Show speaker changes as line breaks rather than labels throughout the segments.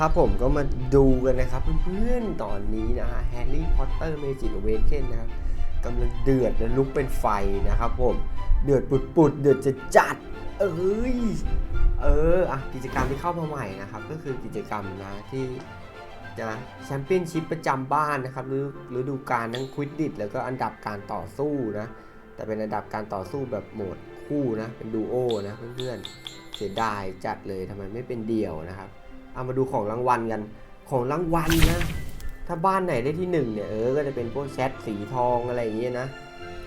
ครับผมก็มาดูกันนะครับเพื่อนๆตอนนี้นะฮะแฮร์รี่พอตเตอร์เมจิกเวเคนนะครับกำลังเดือดและลุกเป็นไฟนะครับผมเดือดปุดๆเดือดจะจัด เอ้ยเอออะกิจกรรมที่เข้ามาใหม่นะครับ ก็คือกิจกรรมนะที่จะแชมเปี้ยนชิพประจำบ้านนะครับหรือหรือดูการทั้งควิดดิตแล้วก็อันดับการต่อสู้นะแต่เป็นอันดับการต่อสู้แบบโหมดคู่นะเป็นดูโอนะเพื่อนๆเสียดายจัดเลยทำไมไม่เป็นเดี่ยวนะครับ เอามาดูของรางวัลกัน ของรางวัลนะ ถ้าบ้านไหนได้ที่หนึ่งเนี่ย เออ ก็จะเป็นพวกแชทสีทองอะไรอย่างเงี้ยนะ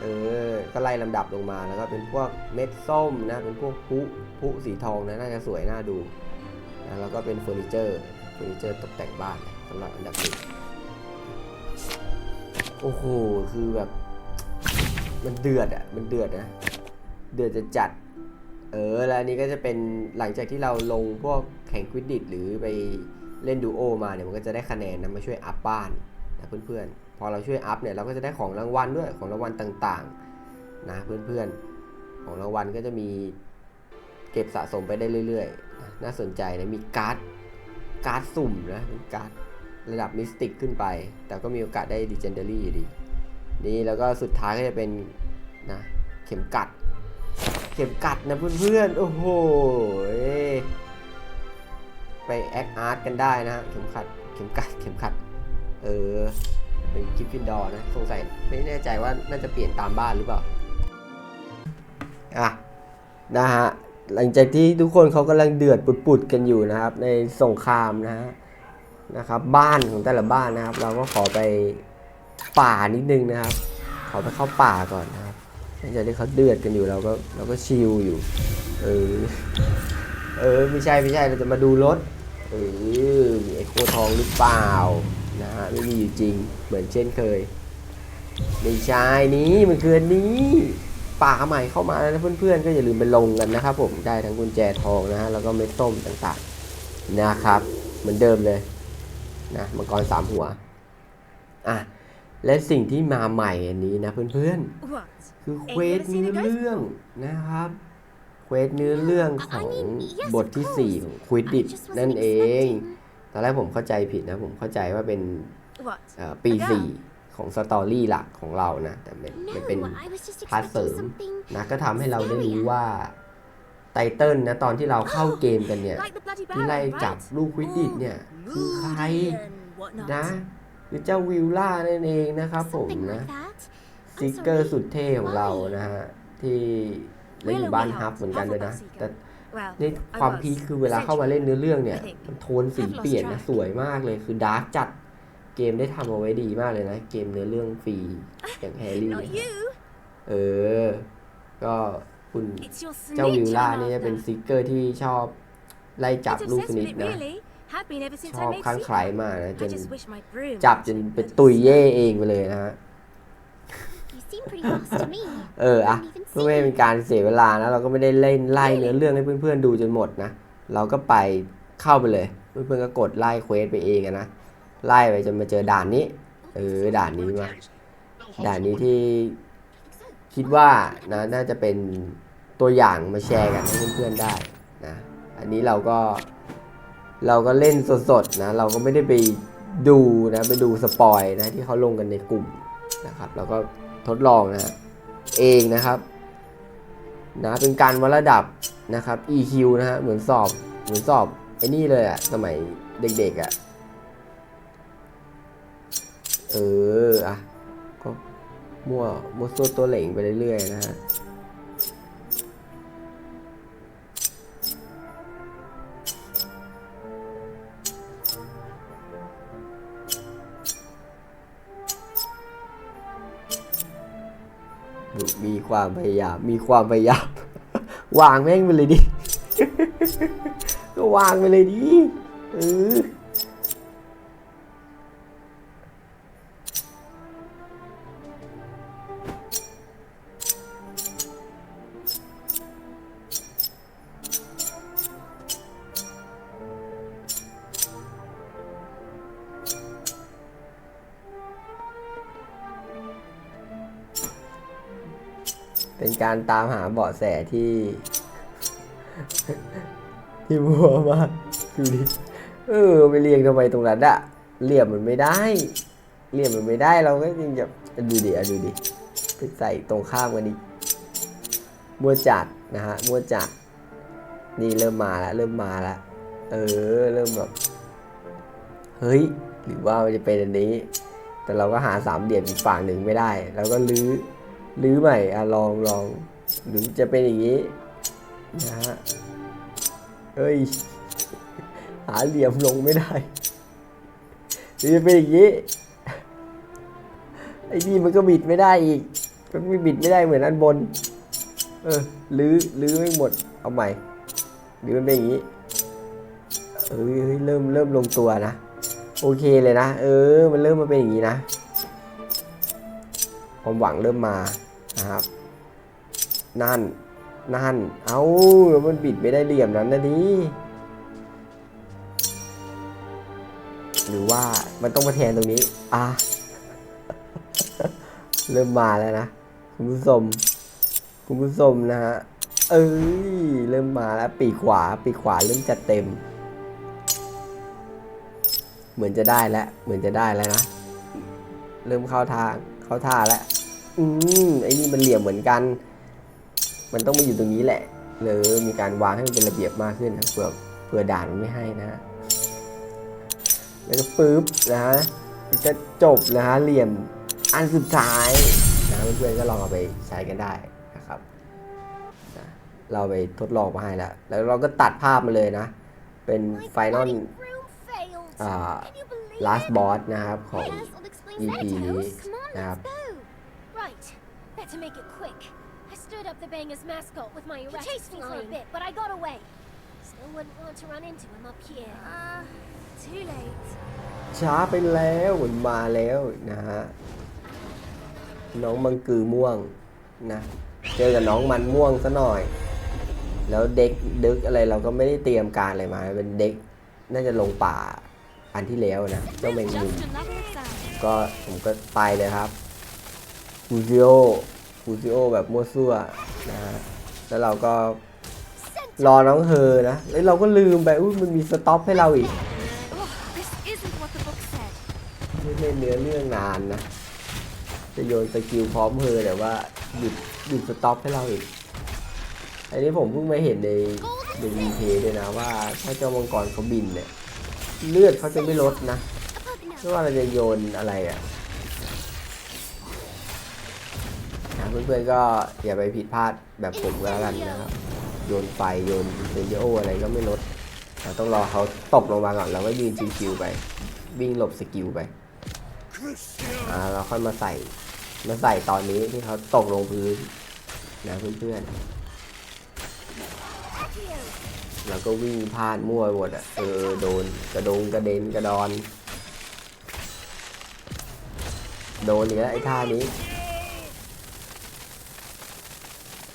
เออ ก็ไล่ลำดับลงมา แล้วก็เป็นพวกเม็ดส้มนะ เป็นพวกพุพุสีทองนะ น่าจะสวยน่าดูนะแล้วก็เป็นเฟอร์นิเจอร์ เฟอร์นิเจอร์ตกแต่งบ้านสำหรับอันดับหนึ่งโอ้โห คือแบบ มันเดือดอะมันเดือดนะ เดือดจะจัด เออ แล้วอันนี้ก็จะเป็นหลังจากที่เราลงพวกแข่งควิดดิตหรือไปเล่นดูโอมาเนี่ยมันก็จะได้คะแนนนะมาช่วยอัพบ้านนะเพื่อนๆ พอเราช่วยอัพเนี่ยเราก็จะได้ของรางวัลด้วยของรางวัลต่างๆนะเพื่อนๆ ของรางวัลก็จะมีเก็บสะสมไปได้เรื่อยๆนะน่าสนใจนะมีการ์ดการ์ดสุ่มนะเป็นการ์ดระดับมิสติกขึ้นไป แต่ก็มีโอกาสได้ดิเจนเดอรี่อยู่ดี นี่แล้วก็สุดท้ายก็จะเป็นนะเข็มกัด เข็มกัดนะเพื่อนๆ โอ้โห ไปแอคอาร์ตกันได้นะฮะเข็มขัด เข็มกัด เข็มขัด เออ เป็นกิฟฟินดอร์นะ สงสัยไม่แน่ใจว่าน่าจะเปลี่ยนตามบ้านหรือเปล่า อะ นะฮะ หลังจากที่ทุกคนเขากำลังเดือดปุดๆกันอยู่นะครับ ในสงครามนะฮะ นะครับ บ้านของแต่ละบ้านนะครับ เราก็ขอไปป่านิดนึงนะครับ ขอไปเข้าป่าก่อนนะครับ หลังจากที่เขาเดือดกันอยู่เราก็เราก็ชิลอยู่ เออ เออไม่ใช่ไม่ใช่เราจะมาดูรถ เออมีไอโคทองหรือเปล่านะฮะไม่มีอยู่จริงเหมือนเช่นเคยไม่ใช่นี้มันคือนนี้ป่าใหม่เข้ามาแล้วนะเพื่อนๆ ก็อย่าลืมไปลงกันนะครับผมได้ทั้งกุญแจทองนะฮะแล้วก็เม็ดส้มต่างๆนะครับ เหมือนเดิมเลยนะมังกรสามหัวอะ และสิ่งที่มาใหม่อันนี้นะเพื่อนๆ
What?
คือเควสเนื้อเรื่องนะครับเควสเนื้อเรื่องของบทที่ 4 ของควิดดิตนั่นเอง ตอนแรกผมเข้าใจผิดนะ ผมเข้าใจว่าเป็น
What?
เอ่อปี 4 ของสตอรี่หลักของเรานะ แต่มันมันเป็น
No, I was just
พาร์ทเสริ
expecting
ม
something
นะก็ทำให้เราได้รู้ว่าไตเติลนะตอนที่เราเข้าเกมกันเนี่ย
Like the bloody
ที่ไล่
baron,
จับ
right?
ลูกควิดดิตเนี่ย คือใคร
Ludian, whatnot.
นะ คือเจ้าวิลล่านั่นเองนะครับผม
something
นะ
like that.
สติกเกอร์สุดเท่ของเรานะฮะที่เล่นอยู่บ้านฮับเหมือนกันเลยนะ แต่
Well,
นี่
I
ความ
was
พีคคือเวลาเข้ามาเล่นเนื้อเรื่องเนี่ย
I think
มันโทนสีเปลี่ยนนะสวยมากเลยคือดาร์กจัดเกมได้ทำเอาไว้ดีมากเลยนะ เกมเนื้อเรื่องฟรีอย่างแฮร์รี่
Not
เนี่ย
you.
เออ ก็คุณ
It's your
เจ้าวิล
snitching
ล่านี่จะเป็น
Arthur.
สติกเกอร์ที่ชอบไล่จับ
Bit
ลูกส
obsessed
นิ
with
ท
it,
นะ
really. Have been ever since
ช
I
อบ
made
ข้าง
Seeker.
ใครมากนะจ
I
น
just wish my broom
จับ
had
จน
been
เป็น
better
ตุย
size.
เย่เองไปเลยนะฮะ
You seem pretty lost to me.
เอออะ
Didn't even
เพื่อไม่ให้เป็นการเสียเวลานะ เราก็ไม่ได้เล่นไล่เนื้อเรื่องให้เพื่อนๆดูจนหมดนะ เราก็ไปเข้าไปเลย เพื่อนๆก็กดไล่เควสไปเองอะนะ ไล่ไปจนมาเจอด่านนี้ เออ ด่านนี้มา ด่านนี้ที่คิดว่านะน่าจะเป็นตัวอย่างมาแชร์กันให้เพื่อนๆได้นะ อันนี้เราก็ เราก็เล่นสดๆนะ เราก็ไม่ได้ไปดูนะไปดูสปอยนะที่เขาลงกันในกลุ่มนะครับเราก็ทดลองนะเองนะครับนะเป็นการวัดระดับนะครับ EQ นะฮะเหมือนสอบเหมือนสอบไอ้นี่เลยอะสมัยเด็กๆอะเอออะก็มั่วมั่วซั่วตัวเหล่งไปเรื่อยๆนะฮะ ความพยายาม มีความพยายาม วางแม่งไปเลยดิ ก็วางไปเลยดิเออ การตามหาเบาะแสที่ ที่มัวมากดูดิเออไปเรียงทำไมตรงนั้นอะเหลี่ยมมันไม่ได้เหลี่ยมมันไม่ได้เราก็ยังจะดูดิอะดูดิไปใส่ตรงข้ามกันดิมัวจัดนะฮะมัวจัดนี่เริ่มมาแล้วเริ่มมาแล้วเออเริ่มแบบเฮ้ยหรือว่ามันจะเป็นอันนี้ แต่เราก็หาสามเหลี่ยมอีกฝั่งหนึ่งไม่ได้เราก็ลื้อ ลื้อใหม่อะลองลองหรือจะเป็นอย่างนี้นะฮะเอ้ย หาเหลี่ยมลงไม่ได้หรือจะเป็นอย่างนี้ไอ้นี่มันก็บิดไม่ได้อีกมันไม่บิดไม่ได้เหมือนอันบน เออลื้อลื้อไม่หมดเอาใหม่หรือมันเป็นอย่างนี้เฮ้ยเริ่มเริ่มลงตัวนะ โอเคเลยนะ เออ มันเริ่มมาเป็นอย่างนี้นะ ความหวังเริ่มมานะครับ นั่น นั่น เอาแล้วมันบิดไม่ได้เหลี่ยมนั้นนะดิหรือว่ามันต้องมาแทนตรงนี้ อะ เริ่มมาแล้วนะ คุณผู้ชม คุณผู้ชมนะฮะ เอ้ย เริ่มมาแล้ว ปีกขวา ปีกขวาเริ่มจัดเต็ม เหมือนจะได้แล้ว เหมือนจะได้แล้วนะ เริ่มเข้าทาง เข้าท่าแล้วอืมไอ้นี่มันเหลี่ยมเหมือนกัน มันต้องมาอยู่ตรงนี้แหละเลยมีการวางให้มันเป็นระเบียบมากขึ้นนะเผื่อเผื่อด่านมันไม่ให้นะ แล้วก็ปึ๊บนะฮะจะจบนะฮะเหลี่ยมอันสุดท้ายนะเพื่อนๆก็ลองเอาไปใช้กันได้นะครับนะเราไปทดลองมาให้แล้วแล้วเราก็ตัดภาพมาเลยนะ เป็น
My
ไฟนอล
bloody room failed.
อ่า
Can you believe
last
it?
boss นะครับของ
Yes, I'll explain
EP
later.
นี้
Come on,
นะครับ
let's go.
Right. Better make it quick. I stood up the Bangers mascot with my
He
erect
chased me for a
climb,
bit,
but I got away. Still wouldn't want to run into him up here.
Uh, too late.
ช้าไปแล้วมันมาแล้วนะฮะน้องมังกือม่วงนะเจอกับน้องมันม่วงซะหน่อย แล้วเด็กดึกอะไรเราก็ไม่ได้เตรียมการอะไรมาเป็นเด็กน่าจะลงป่า อันที่แล้วนะเจ้าแมงมุม
Just another exam.
ก็ผมก็ไปเลยครับฟูซิโอฟูซิโอแบบมั่วซั่วนะฮะแล้วเราก็รอน้องเฮอนะแล้วเราก็ลืมไปอุ้ยมันมีสต็อปให้เราอีก
Oh, this isn't what the book said.
ไม่เล่นเนื้อเรื่องนานนะ จะโยนสกิลพร้อมเฮอแต่ว่าหยุดหยุดสต็อปให้เราอีก อันนี้ผมเพิ่งมาเห็นในในวีเพด้วยนะว่าถ้าเจ้ามังกรเขาบินเนี่ย เลือดเขาจะไม่ลดนะไม่ว่าเราจะโยนอะไรอะ่ะนะเพื่อนๆก็อย่าไปผิดพลาดแบบผมก็แล้วกันนะครับ โยนไฟโยนเซนเยโออะไรก็ไม่ลด เราต้องรอเขาตกลงมาก่อนเราก็ยืนชิวๆไป วิ่งหลบสกิลไปอ่าเราค่อยมาใส่มาใส่ตอนนี้ที่เขาตกลงพื้นนะเพื่อนๆ เราก็วิ่งพลาดมั่วหมดอะเออโดนกระดงกระเด็นกระดอน โดนอีกแล้วไอ้ท่านี้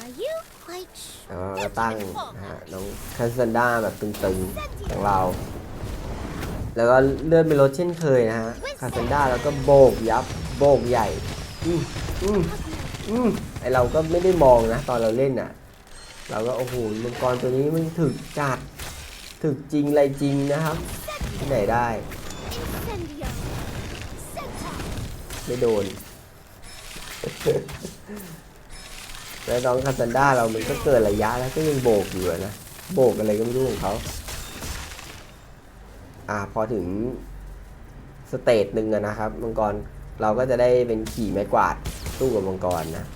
Are you quite sure?
แล้วเราก็ตั้งนะฮะน้องคัสซันด้าแบบตึงๆของเรา แล้วก็เลื่อนไปรถเช่นเคยนะฮะคาซันด้าแล้วก็โบกยับโบกใหญ่ อืมอืมอืมไอเราก็ไม่ได้มองนะ ตอนเราเล่นอะ เราก็โอ้โหมังกรตัวนี้มันถึกจัดถึกจริงอะไรจริงนะครับ ที่ไหนได้ ไม่โดนแล้วน้องคาซันด้าเรามันก็เกินระยะแล้วก็ยังโบกอยู่นะโบกอะไรก็ไม่รู้ของเขาอ่าพอถึงสเตจหนึ่งนะครับมังกรเราก็จะได้เป็นขี่ไม้กวาดสู้กับมังกรนะ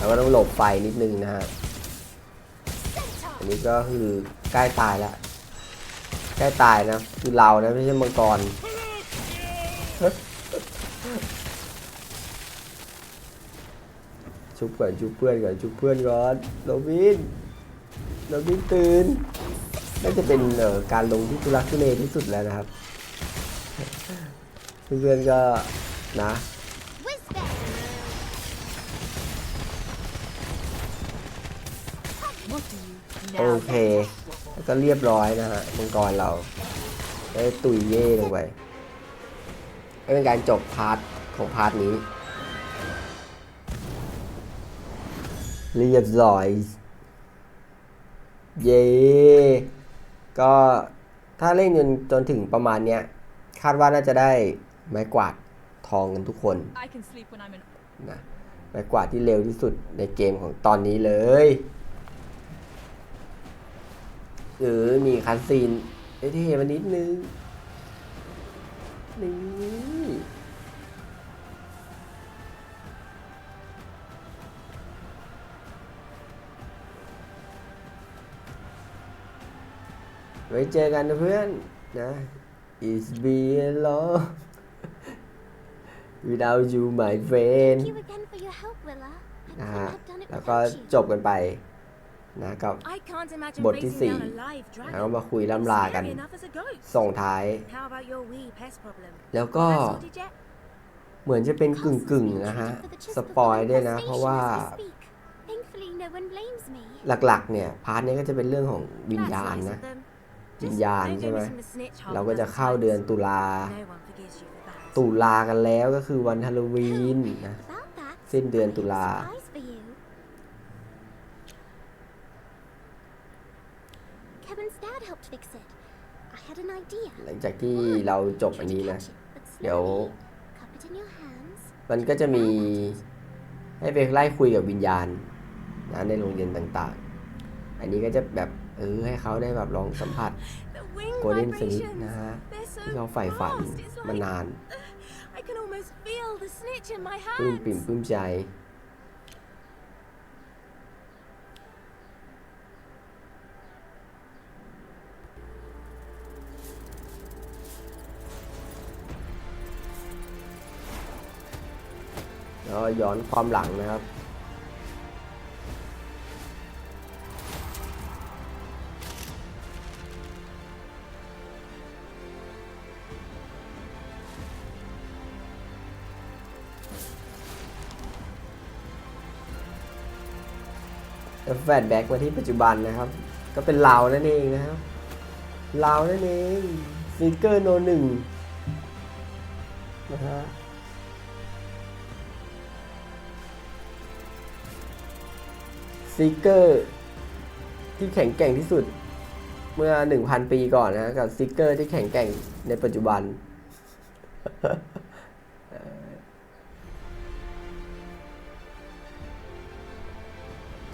เราก็ต้องหลบไฟนิดนึงนะฮะ อันนี้ก็คือใกล้ตายแล้ว ใกล้ตายนะ คือเรานะไม่ใช่มังกร ชุบก่อนชุบเพื่อนก่อนชุบเพื่อนก่อนโรบินโรบินตื่นน่าจะเป็นเอ่อการลงที่ทุลักทุเลที่สุดแล้วนะครับ เพื่อนๆก็นะ โอ
now?
เคแล้วก็เรียบร้อยนะฮะมังกรเราได้ตุยเย่ลงไปก็เป็นการจบพาร์ทของพาร์ทนี้ เรียบร้อยเย่ก็ถ้าเล่นจนจนถึงประมาณเนี้ย คาดว่าน่าจะได้ไม้กวาดทองกันทุกคน
I can sleep when I'm in
นะไม้กวาดที่เร็วที่สุดในเกมของตอนนี้เลย หรือมีคันซีนเท่ๆมานิดนึง นี่ ไว้เจอกันนะเพื่อนนะ It's been long without you my friend
Thank you again for your help, Willa. I
นะ
couldn't
ฮะ
have done it
แล้วก็
without you.
จบกันไป นะกับ
I can't imagine
บทที่
racing
สี่
down a live
แล้วก็
dragon.
มาคุยล่ำลากัน
Scary enough as a ghost.
ส่งท้าย
How about your wee pest problem?
แล้วก็
All that sorted yet?
เหมือนจะเป็นกึ่งกึ่งๆนะฮะ สปอยด้วยนะ เพราะว่า
Thankfully, no one blames me.
หลักๆ เนี่ย พาร์ทนี้ก็จะเป็นเรื่องของวิญ
That's
ญาณ
nice
นะ
of them.
วิญ
Just
ญาณ
don't
ใช่
go
ไหม
missing the snitch half
เรา
a
ก็จะ
dozen
เข้าเดือน
times.
ตุลา
No one forgives you for that.
ตุลากันแล้วก็คือวันฮาโลวีนนะ
About that,
สิ้นเดือนตุลา
I have a surprise for you. Kevin's dad helped fix it. I had an idea.
หลังจากที่เราจบอันนี้นะ
Catch it, but
เดี๋ยว
slowly. Cup it in your hands.
มันก็จะมีให้ไปไล่คุยกับวิญญาณนะในโรงเรียนต่างๆ อันนี้ก็จะแบบเออให้เขาได้แบบลองสัมผัส
The wing
โกลเด้นสนิท
vibrations.
นะฮะ
They're so
ที่เขาใฝ่ฝัน
fast. It's
มา
like
นาน
I can almost feel the snitch in my
ปลื้มปิ่ม
hands.
ปลื้มใจ แล้วย้อนความหลังนะครับแฟลชแบ็กมาที่ปัจจุบันนะครับ ก็เป็นเรานั่นเองนะครับเรานั่นเองซิงเกอร์โนหนึ่งนะฮะ ซิกเกอร์ที่แข็งแกร่งที่สุดเมื่อ 1,000 ปีก่อนนะกับซิกเกอร์ที่แข็งแกร่งในปัจจุบัน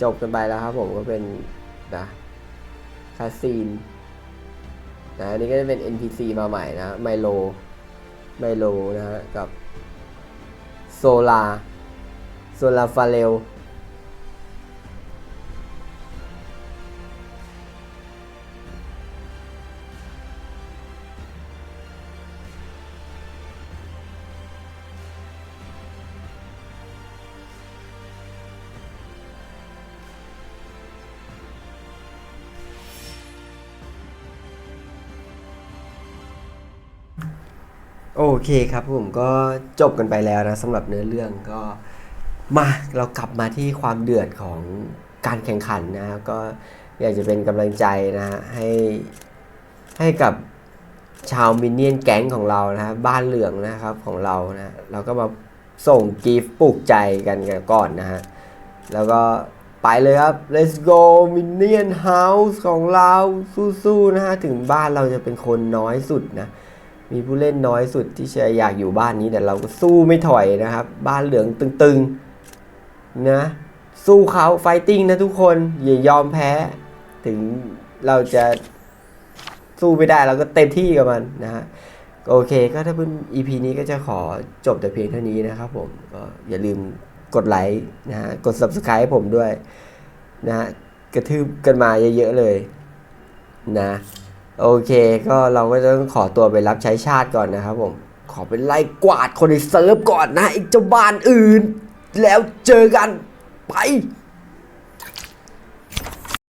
จบกันไปแล้วครับผมก็เป็นนะคาซีนนะอันนี้ก็จะเป็น NPC มาใหม่นะไมโลไมโลนะฮะกับโซลาโซลาฟาเรล โอเคครับผมก็จบกันไปแล้วนะสำหรับเนื้อเรื่องก็มาเรากลับมาที่ความเดือดของการแข่งขันนะครับก็อยากจะเป็นกำลังใจนะฮะให้ให้กับชาวมินเนี่ยนแก๊งของเรานะบ้านเหลืองนะครับของเรานะเราก็มาส่งกิฟปลุกใจกันก่อนนะฮะแล้วก็ไปเลยครับ let's go minion house ของเราสู้ๆนะฮะถึงบ้านเราจะเป็นคนน้อยสุดนะ มีผู้เล่นน้อยสุดที่จะอยากอยู่บ้านนี้แต่เราก็สู้ไม่ถอยนะครับ บ้านเหลืองตึงๆนะสู้เขาไฟติ้งนะทุกคนอย่ายอมแพ้ ถึงเราจะสู้ไม่ได้เราก็เต็มที่กับมันนะฮะโอเค ก็ถ้าเพื่อน EP นี้ก็จะขอจบแต่เพียงเท่านี้นะครับผมก็อย่าลืมกดไลค์นะฮะกด Subscribe ให้ผมด้วยนะฮะกระทืบกันมาเยอะๆเลยนะ โอเค ก็เราก็จะต้องขอตัวไปรับใช้ชาติก่อนนะครับผม ขอไปไล่กวาดคนในเซิร์ฟก่อนนะไอ้เจ้าบ้านอื่น แล้วเจอกันไป